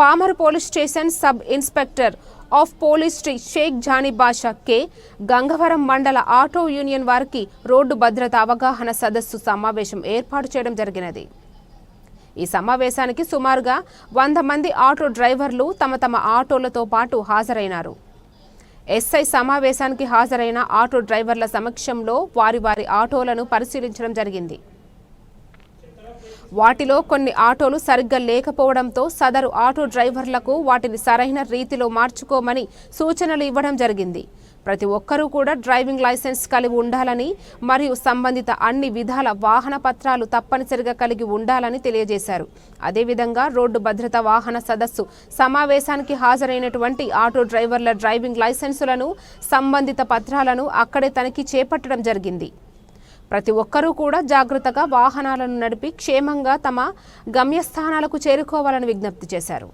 Pamur police station sub inspector of police Shri Shaik Jani Basha K Gangavaram mandal auto union వారికి road భద్రత అవగాహన సదస్సు సమావేశం ఏర్పాటు చేయడం జరిగినది. ఈ సమావేశానికి సుమారుగా వంద మంది ఆటో డ్రైవర్లు తమ తమ ఆటోలతో పాటు హాజరైనారు. ఎస్ఐ సమావేశానికి హాజరైన ఆటో డ్రైవర్ల సమక్షంలో వారి వారి ఆటోలను పరిశీలించడం జరిగింది. వాటిలో కొన్ని ఆటోలు సరిగ్గా లేకపోవడంతో సదరు ఆటో డ్రైవర్లకు వాటిని సరైన రీతిలో మార్చుకోమని సూచనలు ఇవ్వడం జరిగింది. ప్రతి ఒక్కరూ కూడా డ్రైవింగ్ లైసెన్స్ కలిగి ఉండాలని మరియు సంబంధిత అన్ని విధాల వాహన పత్రాలు తప్పనిసరిగా కలిగి ఉండాలని తెలియజేశారు. అదేవిధంగా రోడ్డు భద్రత వాహన సదస్సు సమావేశానికి హాజరైనటువంటి ఆటో డ్రైవర్ల డ్రైవింగ్ లైసెన్సులను సంబంధిత పత్రాలను అక్కడే తనిఖీ చేపట్టడం జరిగింది. ప్రతి ఒక్కరూ కూడా జాగ్రత్తగా వాహనాలను నడిపి క్షేమంగా తమ గమ్యస్థానాలకు చేరుకోవాలని విజ్ఞప్తి చేశారు.